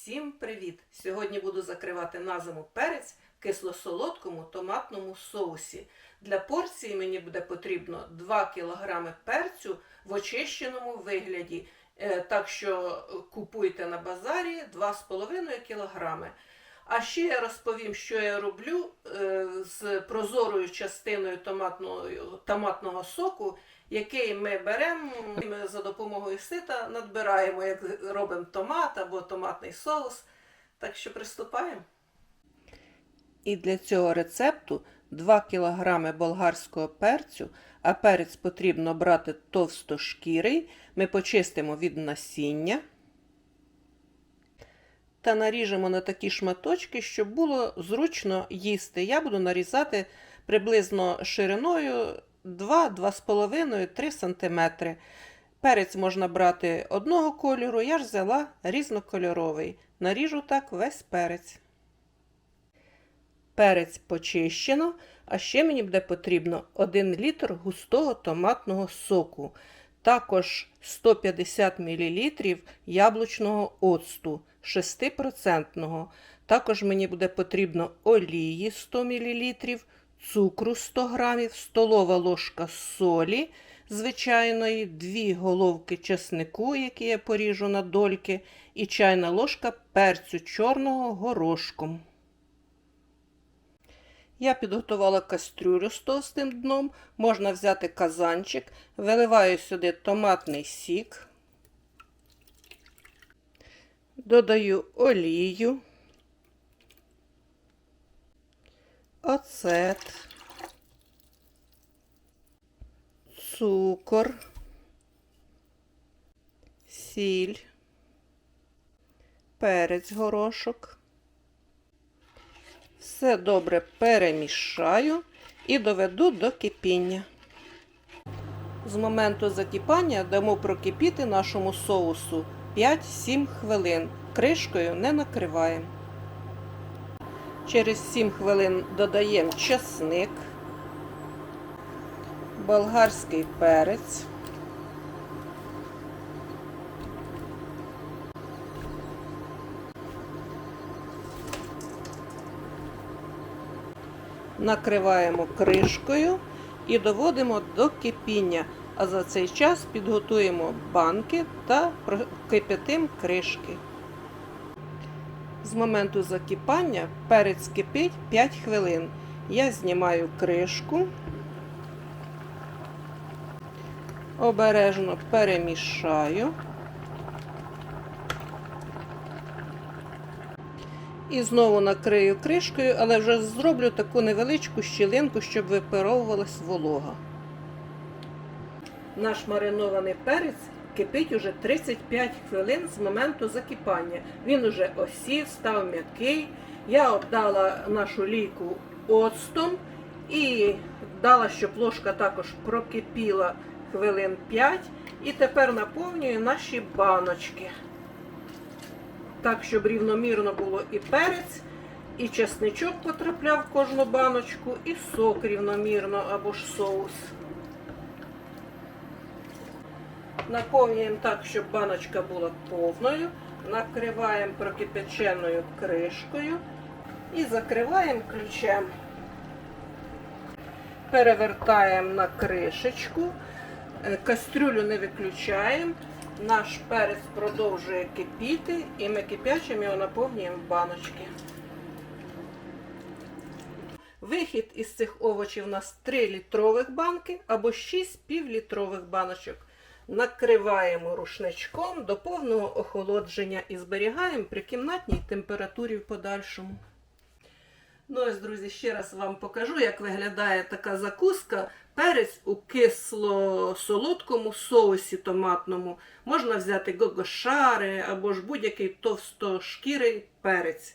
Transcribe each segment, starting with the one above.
Всім привіт! Сьогодні буду закривати на зиму перець в кисло-солодкому томатному соусі. Для порції мені буде потрібно 2 кг перцю в очищеному вигляді. Е, Так що купуйте на базарі 2,5 кг. А ще я розповім, що я роблю е, з прозорою частиною томатного, томатного соку, який ми беремо ми за допомогою сита, надбираємо, як робимо томат або томатний соус. Так що приступаємо. І для цього рецепту 2 кг болгарського перцю, а перець потрібно брати товстошкірий. Ми почистимо від насіння та наріжемо на такі шматочки, щоб було зручно їсти. Я буду нарізати приблизно шириною 2-2,5-3 см. Перець можна брати одного кольору, я ж взяла різнокольоровий. Наріжу так весь перець. Перець почищено, а ще мені буде потрібно 1 літр густого томатного соку, також 150 мл яблучного оцту 6%. Також мені буде потрібно олії 100 мл, цукру 100 г, столова ложка солі звичайної, 2 головки чеснику, які я поріжу на дольки, і чайна ложка перцю чорного горошком. Я підготувала кастрюлю з товстим дном, можна взяти казанчик, виливаю сюди томатний сік, додаю олію, оцет, цукор, сіль, перець горошок. Все добре перемішаю і доведу до кипіння. З моменту закипання дамо прокипіти нашому соусу 5-7 хвилин. Кришкою не накриваємо. Через 7 хвилин додаємо часник, болгарський перець. Накриваємо кришкою і доводимо до кипіння. А за цей час підготуємо банки та прокипятимо кришки. З моменту закипання перець кипить 5 хвилин. Я знімаю кришку, обережно перемішаю. І знову накрию кришкою, але вже зроблю таку невеличку щілинку, щоб випаровувалась волога. Наш маринований перець кипить уже 35 хвилин з моменту закипання. Він уже осів, став м'який. Я обдала нашу лійку оцтом і дала, щоб ложка також прокипіла хвилин 5. І тепер наповнюю наші баночки. Так, щоб рівномірно було і перець, і чесничок потрапляв в кожну баночку, і сок рівномірно або ж соус. Наповнюємо так, щоб баночка була повною. Накриваємо прокипяченою кришкою і закриваємо ключем. Перевертаємо на кришечку, кастрюлю не виключаємо. Наш перець продовжує кипіти, і ми кипячим його наповнюємо в баночки. Вихід із цих овочів у нас 3 літрових банки або 6 півлітрових баночок. Накриваємо рушничком до повного охолодження і зберігаємо при кімнатній температурі в подальшому. Ну ось, друзі, ще раз вам покажу, як виглядає така закуска. Перець у кисло-солодкому соусі томатному. Можна взяти гогошари або ж будь-який товстошкірий перець.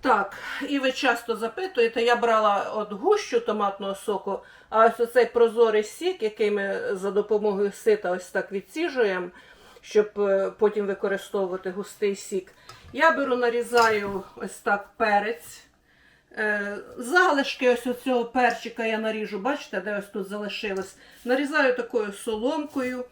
Так, і ви часто запитуєте, я брала от гущу томатного соку, а ось оцей прозорий сік, який ми за допомогою сита ось так відсіжуємо, щоб е, потім використовувати густий сік. Я беру, нарізаю ось так перець. Е, Залишки ось цього перчика я наріжу, бачите, де ось тут залишилось. Нарізаю такою соломкою.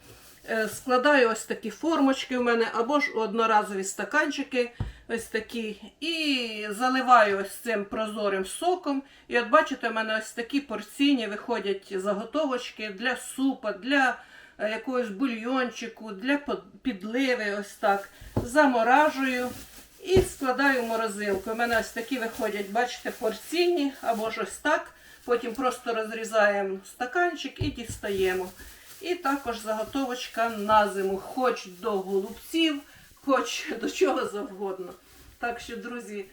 Е, Складаю ось такі формочки у мене, або ж одноразові стаканчики, ось такі, і заливаю ось цим прозорим соком. І от бачите, у мене ось такі порційні виходять заготовочки для супа, для е, якогось бульйончику, для підливи, ось так. Заморажую і складаю в морозилку. У мене ось такі виходять, бачите, порційні або ж ось так. Потім просто розрізаємо стаканчик і дістаємо. І також заготовочка на зиму, хоч до голубців, хоч до чого завгодно. Так що, друзі,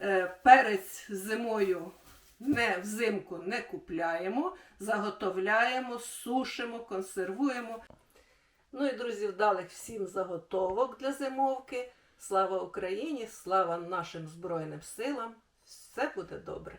е, перець зимою не взимку не купляємо, заготовляємо, сушимо, консервуємо. Ну і друзі, вдалих всім заготовок для зимовки. Слава Україні! Слава нашим Збройним силам! Все буде добре!